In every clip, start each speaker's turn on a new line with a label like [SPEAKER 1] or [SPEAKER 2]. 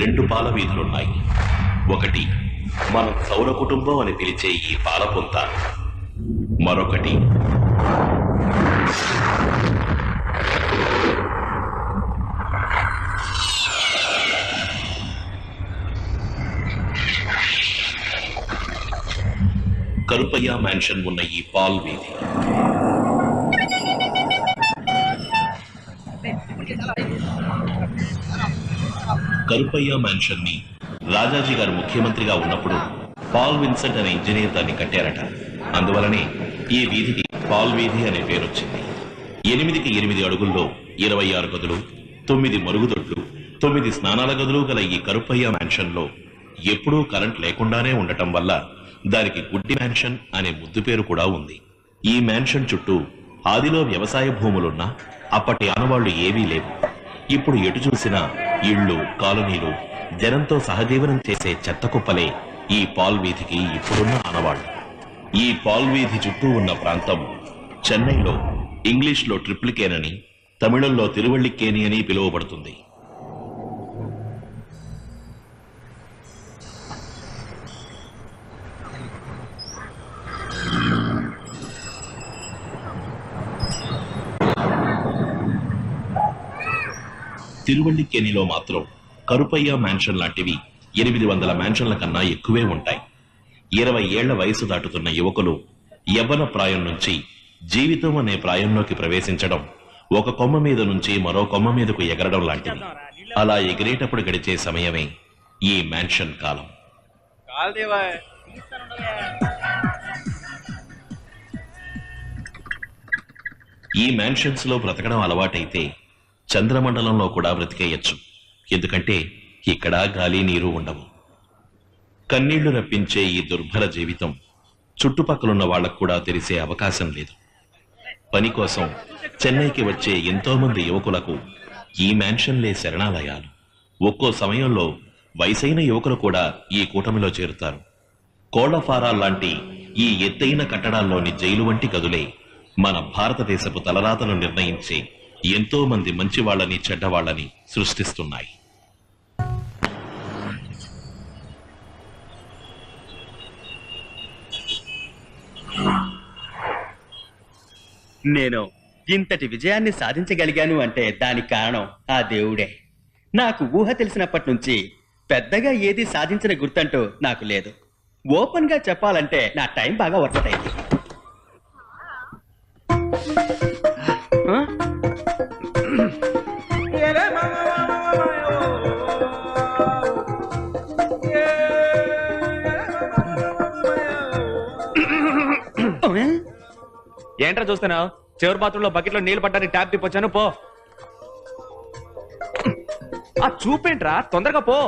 [SPEAKER 1] రెండు పాల వీధులున్నాయి. ఒకటి మనం సౌర కుటుంబం అని పిలిచే ఈ పాల పుంత. మరొకటి కరుపయ్య మ్యాన్షన్ ఉన్న ఈ పాల్ వీధి. కరుపయ్య మ్యాన్షన్ని రాజాజీ గారు ముఖ్యమంత్రిగా ఉన్నప్పుడు పాల్ విన్సెంట్ అనే ఇంజనీర్ దాన్ని కట్టారట. అందువలనే ఈ వీధికి పాల్ వీధి అనే పేరొచ్చింది ఎనిమిదికి ఎనిమిది అడుగుల్లో ఇరవై ఆరు గదులు తొమ్మిది మరుగుదొడ్లు తొమ్మిది స్నానాల గదులు గల ఈ కరుపయ్య మ్యాన్షన్లో ఎప్పుడూ కరెంట్ లేకుండానే ఉండటం వల్ల దానికి గుడ్డి మ్యాన్షన్ అనే ముద్దు పేరు కూడా ఉంది. ఈ మ్యాన్షన్ చుట్టూ ఆదిలో వ్యవసాయ భూములున్నా అప్పటి ఆనవాళ్ళు ఏవీ లేవు. ఇప్పుడు ఎటు చూసినా ఇళ్ళు కాలనీలు జనంతో సహజీవనం చేసే చెత్త కుప్పలే ఈ పాల్ వీధికి ఇప్పుడున్న ఆనవాళ్ళు. ఈ పాల్ వీధి చుట్టూ ఉన్న ప్రాంతం చెన్నైలో ఇంగ్లీష్లో ట్రిప్లికేనని తమిళంలో తిరువళ్ళికేని అని పిలువబడుతుంది. తిరువళ్ళికేనిలో మాత్రం కరుపయ్య మ్యాన్షన్ లాంటివి ఎనిమిది వందల మ్యాన్షన్ల కన్నా ఎక్కువే ఉంటాయి. ఇరవై ఏళ్ళ వయసు దాటుతున్న యువకులు యవ్వన ప్రాయం నుంచి జీవితం అనే ప్రాయంలోకి ప్రవేశించడం ఒక కొమ్మ మీద నుంచి మరో కొమ్మ మీదకు ఎగరడం లాంటిది అలా ఎగిరేటప్పుడు గడిచే సమయమే ఈ మ్యాన్షన్ కాలం. ఈ మ్యాన్షన్స్లో బ్రతకడం అలవాటైతే చంద్రమండలంలో కూడా బ్రతికేయచ్చు. ఎందుకంటే ఇక్కడ గాలి నీరు ఉండవు. కన్నీళ్ళు రప్పించే ఈ దుర్భర జీవితం చుట్టుపక్కలున్న వాళ్ళకు కూడా తెలిసే అవకాశం లేదు. పని కోసం చెన్నైకి వచ్చే ఎంతోమంది యువకులకు ఈ మ్యాన్షన్లే శరణాలయాలు. ఒక్కో సమయంలో వయసైన యువకులు కూడా ఈ కూటమిలో చేరుతారు. కోళ్ళఫారాల్ లాంటి ఈ ఎత్తైన కట్టడాల్లోని జైలు వంటి గదులే మన భారతదేశపు తలరాతను నిర్ణయించే ఎంతో మంది మంచి వాళ్ళని చెడ్డవాళ్ళని సృష్టిస్తున్నాయి.
[SPEAKER 2] నేను ఇంతటి విజయాన్ని సాధించగలిగాను అంటే దానికి కారణం ఆ దేవుడే. నాకు ఊహ తెలిసినప్పటి నుంచి పెద్దగా ఏది సాధించిన గుర్తంటూ నాకు లేదు. ఓపెన్గా చెప్పాలంటే నా టైం బాగా వర్కౌట్ అయింది.
[SPEAKER 3] ఏంట్రా చూస్తున్నావు? చివరి బాత్రూమ్లో బకెట్లో నీళ్ళు పట్టడానికి ట్యాప్ తిప్పొచ్చాను పో. ఆ చూపేంట్రా తొందరగా పో.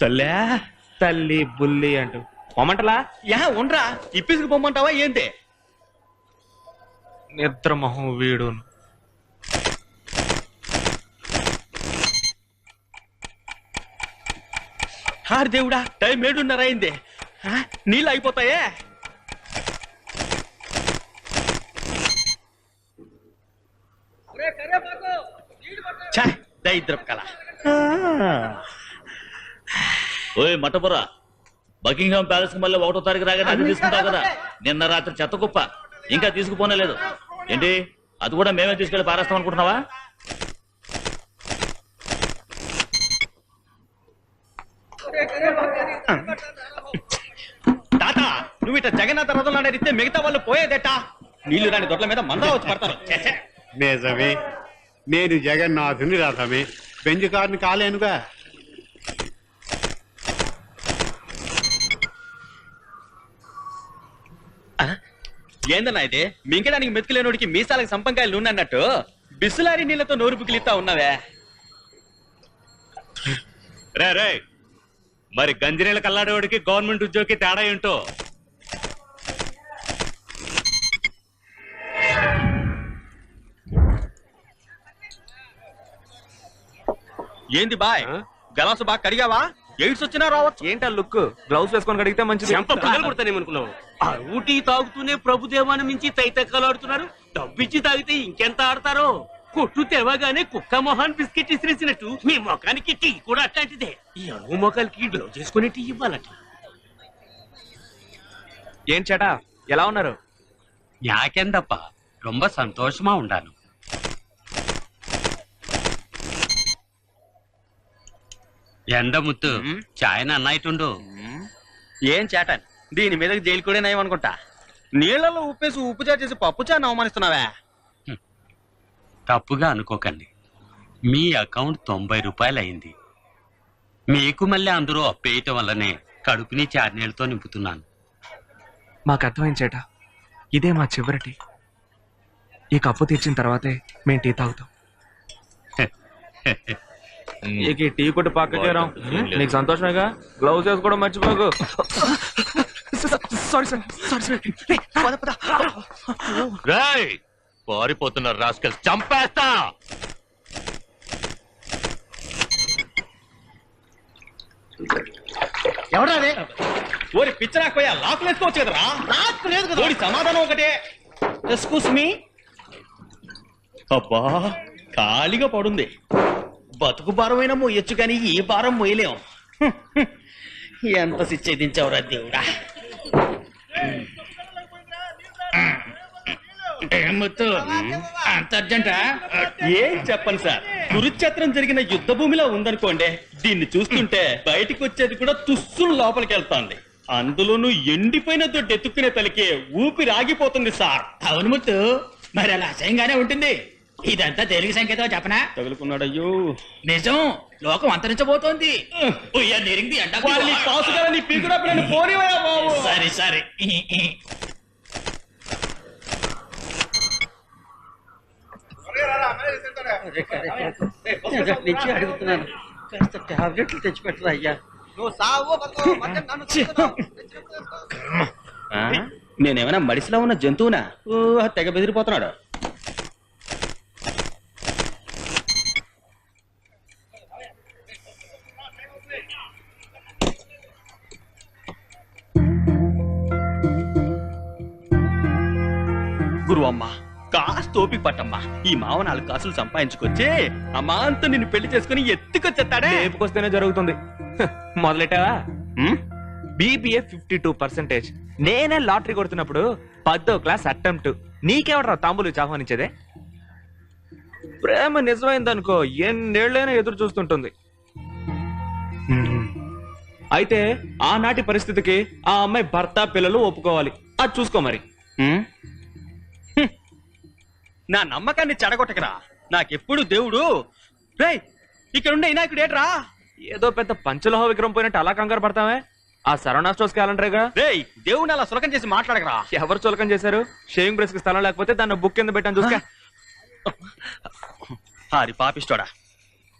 [SPEAKER 2] తల్లే
[SPEAKER 3] తల్లి బుల్లి అంటూ. పొమ్మంటలా?
[SPEAKER 2] యా ఉండరా. ఇప్పిసుకు పొమ్మంటావా ఏంటి?
[SPEAKER 3] నిద్ర మొహం వీడును.
[SPEAKER 2] హార్ దేవుడా టైం ఏడున్నర అయింది. నీళ్ళు అయిపోతాయే? కళ.
[SPEAKER 4] ఓయ్ మటపురా. బకింగ్హామ్ ప్యాలెస్కి మళ్ళీ ఒకటో తారీఖు రాగానే అది తీసుకుంటావు కదా. నిన్న రాత్రి చెత్త కుప్ప. ఇంకా తీసుకుపోనే లేదు. ఏంటి? అది కూడా మేమే తీసుకెళ్ళి పారేస్తాం అనుకుంటున్నావా?
[SPEAKER 2] నువ్వు ఇట్లా జగన్నాథ రథంలో నడిస్తే మిగతా వాళ్ళు పోయేదేటా? నీళ్ళు రాని దొడ్ల మీద మందా వచ్చి పడతారు.
[SPEAKER 5] నిజమే నేను జగన్నాథుని రథమే. బెంజు కారుని కాలేనుగా
[SPEAKER 2] ఏందన్నా ఇది? మింగడానికి మెతుకులేనోడికి మీసాలకు సంపంకాయలు నూనె అన్నట్టు బిస్సులారి నీళ్ళతో నోరు పుకిలిస్తా ఉన్నావే.
[SPEAKER 3] రే రే. మరి గంజిరేల కల్లాడేవాడికి గవర్నమెంట్ ఉద్యోగికి తేడా ఏంటో?
[SPEAKER 2] ఏంది బాయ్? గలాసు బాగా కడిగావా? ఎయిడ్స్ వచ్చినా రావచ్చు.
[SPEAKER 3] ఏంటా లుక్ గ్లౌస్ వేసుకొని కడిగితే మంచిది.
[SPEAKER 4] కొడతానేమనుకున్నావు? ఆ ఊటీ తాగుతూనే ప్రభుదేవాన్ని మించి తైతక్కలాడుతున్నారు. డబ్బిచ్చి తాగితే ఇంకెంత ఆడతారో?
[SPEAKER 6] కొట్టు తెవగానే కుక్క మొహాన్ బిస్కెట్ ఇసిరేసినట్టు మీ మొఖానికి టీ కూడా అట్లాంటిదే. ఈ అణువు మొఖాలకి గ్లౌజ్ చేసుకుని టీ ఇవ్వాలట.
[SPEAKER 7] ఏం చేటా? ఎలా ఉన్నారు?
[SPEAKER 6] యాకెందప్ప రొంబ సంతోషమా ఉండాను. ఎండ ముత్తు. చాయన అన్నాయిటుండు
[SPEAKER 2] ఏం చేటాను? దీని మీదకి జైలు కూడా నయం అనుకుంటా? నీళ్ళలో ఉప్పేసి ఉప్పు చాటు చేసి పప్పు చాను అవమానిస్తున్నావా?
[SPEAKER 6] తప్పుగా అనుకోకండి. మీ అకౌంట్ తొంభై రూపాయలు అయింది. మీకు మళ్ళీ అందరూ అప్పేయటం వల్లనే కడుపుని చార్నీళ్ళతో నింపుతున్నాను.
[SPEAKER 7] మాకు అర్థమైంది చేటా. ఇదే మా చివరి టీ ఈ కప్పు తీర్చిన తర్వాతే మేము టీ తాగుతాం. ఇక ఈ టీ కొట్టి పక్కకే రా నీకు సంతోషమేగా? గ్లౌజ్ వేసుకోవడం మర్చిపోకు. Sorry sir sorry sir.
[SPEAKER 3] Rai పారిపోతున్నారు రాస్కల్ చంపేస్తా.
[SPEAKER 2] ఎవడా ఓరి పిచ్చరాకపోయా లాక్ వేసుకోవచ్చు కదరా లాక్ లేదు కదా. ఓడి సమాధానం ఒకటే. ఎస్కూస్ మీ అబ్బా ఖాళీగా పడుంది. బతుకు భారమైనా మోయొచ్చు కానీ ఈ భారం మోయలేం. ఎంత శిక్షించావురా దేవుడా. అంత అర్జెంటా? ఏం చెప్పను సార్. కురుక్షేత్రం జరిగిన యుద్ధ భూమిలో ఉందనుకోండి దీన్ని చూస్తుంటే బయటికి వచ్చేది కూడా తుస్సును లోపలికి వెళ్తాంది అందులోనూ ఎండిపోయిన దొడ్డు ఎత్తుక్కునే తలికి ఊపిరి ఆగిపోతుంది సార్.
[SPEAKER 8] అవును ముత్తు. మరి అలా అసహ్యంగానే ఉంటుంది. ఇదంతా తెలుగు సంకేతం చెప్పనా
[SPEAKER 2] తగులుకున్నాడయ్యో
[SPEAKER 8] నిజం లోకం అంతరించబోతోంది నెరింది సరే సరే
[SPEAKER 2] నుంచి అడుగుతున్నాను కాస్త టాబ్లెట్లు తెచ్చిపెట్టరా అయ్యా ఆ? నేనేమైనా మడిసిలో ఉన్న జంతువునా ఓ తెగ బెదిరిపోతున్నాడు గురువమ్మ కాస్త ఓపిక పట్టమ్మా. ఈ మావ నాలుగు కాసులు సంపాదించుకొచ్చి అమాంత నిన్ను పెళ్ళి చేసుకుని ఎత్తుకొచ్చేస్తాడే
[SPEAKER 7] రేపుకొస్తేనే జరుగుతుంది. హ, మొదలెట్టావా? BBA fifty two percentage. నేనే లాటరీ కొడుతున్నప్పుడు పదో క్లాస్ అటెంప్ట్. నీకెవడరా తాంబూలు ఆహ్వానించేదే ప్రేమ నిజమైందనుకో ఎన్నేళ్ళైనా ఎదురు చూస్తుంటుంది. అయితే ఆనాటి పరిస్థితికి ఆ అమ్మాయి భర్త పిల్లలు ఒప్పుకోవాలి. అది చూసుకో మరి.
[SPEAKER 2] ఉమ్? నా నమ్మకాన్ని చెడగొట్టకరా. నాకెప్పుడు దేవుడు రేయ్ ఇక్కడ ఉండే వినాయకుడు ఏట్రా?
[SPEAKER 7] ఏదో పెద్ద పంచలోహ విగ్రహం పోయినట్టు అలా కంగారు పడతావే? ఆ సరవణా స్టోర్స్ క్యాలెండరేగా?
[SPEAKER 2] రేయ్ దేవుడిని అలా సులకం చేసి మాట్లాడకరా.
[SPEAKER 7] ఎవరు చులకం చేశారు? షేవింగ్ బ్రష్కి స్థలం లేకపోతే దాన్ని బుక్ కింద పెట్టాను చూసుకో.
[SPEAKER 2] హారి పాపిస్తోడా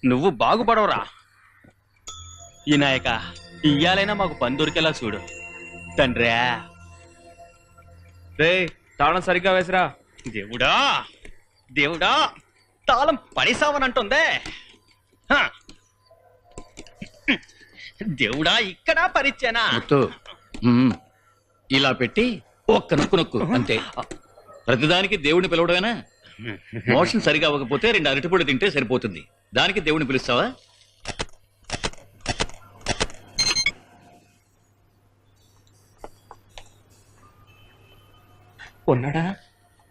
[SPEAKER 2] నువ్వు బాగుపడవురా. ఈ నాయక ఇయ్యాలైనా మాకు పని దొరికేలా చూడు. తండ్రా.
[SPEAKER 7] రే తాళం సరిగ్గా వేసిరా.
[SPEAKER 2] దేవుడా. దేవుడా తాళం పడిసావనంటుందే హ. దేవుడా ఇక్కడ
[SPEAKER 4] ముత్తు. మ్మ్. ఇలా పెట్టి ఒక్క నొక్కు నొక్కు అంతే. ప్రతిదానికి దేవుడిని పిలవడమేనా? మోషన్ సరిగా అవ్వకపోతే రెండు అరటిపూడి తింటే సరిపోతుంది. దానికి దేవుడిని పిలుస్తావా?
[SPEAKER 7] ఉన్నాడా?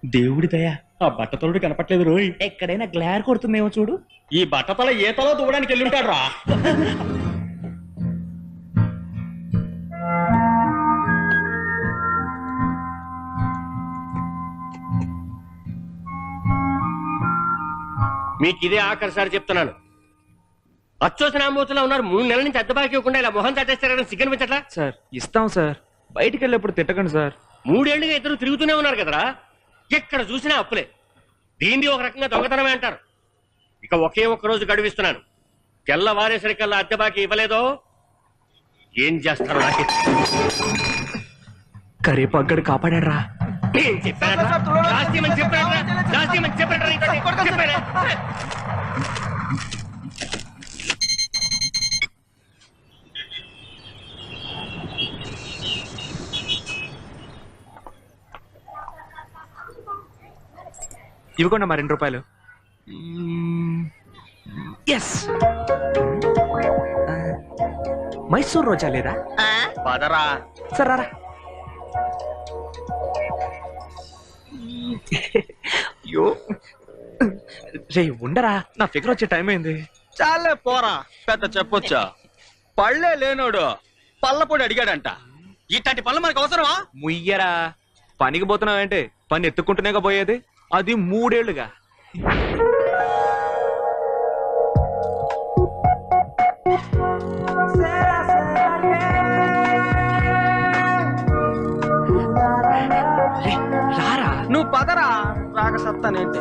[SPEAKER 2] దేవుడి దయ. ఆ బట్టతలుడు కనపట్లేదు రోయ్.
[SPEAKER 7] ఎక్కడైనా గ్లార్ కొడుతుందేమో చూడు.
[SPEAKER 2] ఈ బట్టతల ఈతలో దూవడానికి వెళ్ళుంటాడు రా
[SPEAKER 6] మీకు ఇదే ఆఖరిసారి చెప్తున్నాను. అచ్చోసిన ఆంబోతులా ఉన్నారు మూడు నెలల నుంచి అద్దె బాకీ ఇవ్వకుండా ఇలా మొహం తట్టేస్తారని సిగ్గనిపించట్లా?
[SPEAKER 7] సార్ ఇస్తాం సార్. బయటికి వెళ్ళేప్పుడు తిట్టకండి సార్.
[SPEAKER 6] మూడేళ్ళుగా ఇద్దరు తిరుగుతూనే ఉన్నారు కదరా? ఎక్కడ చూసినా అప్పులే దీన్ని ఒక రకంగా దొంగతనమే అంటారు ఇక ఒకే ఒక్క రోజు గడువిస్తున్నాను తెల్లవారేసరికల్లా అద్దె బాకీ ఇవ్వలేదో ఏం చేస్తారో నాకే
[SPEAKER 7] కరేపగ్గడు కాపాడారా
[SPEAKER 6] నేను చెప్పానా రాస్యమని చెప్పానా రాస్యమని చెప్పానా చెప్పానా
[SPEAKER 7] ఇవ్వకుండా మా రెండు రూపాయలు. ఎస్ మైసూర్ రోజా లేదా?
[SPEAKER 2] పదరా.
[SPEAKER 7] సరారా అయ్యో. రే ఉండరా. నా ఫిగర్ వచ్చే టైం అయింది.
[SPEAKER 2] చాలే పోరా. పెద్ద చెప్పొచ్చా? పళ్ళే లేనోడు పళ్ళపొడి అడిగాడంట. ఇట్లాంటి పళ్ళు మనకు అవసరమా?
[SPEAKER 7] ముయ్యరా. పనికి పోతున్నావంటే? పని ఎత్తుకుంటూనేగా పోయేది? అది మూడేళ్ళుగా రారా?
[SPEAKER 2] నువ్వు పదరా? రాక సత్తానేంటి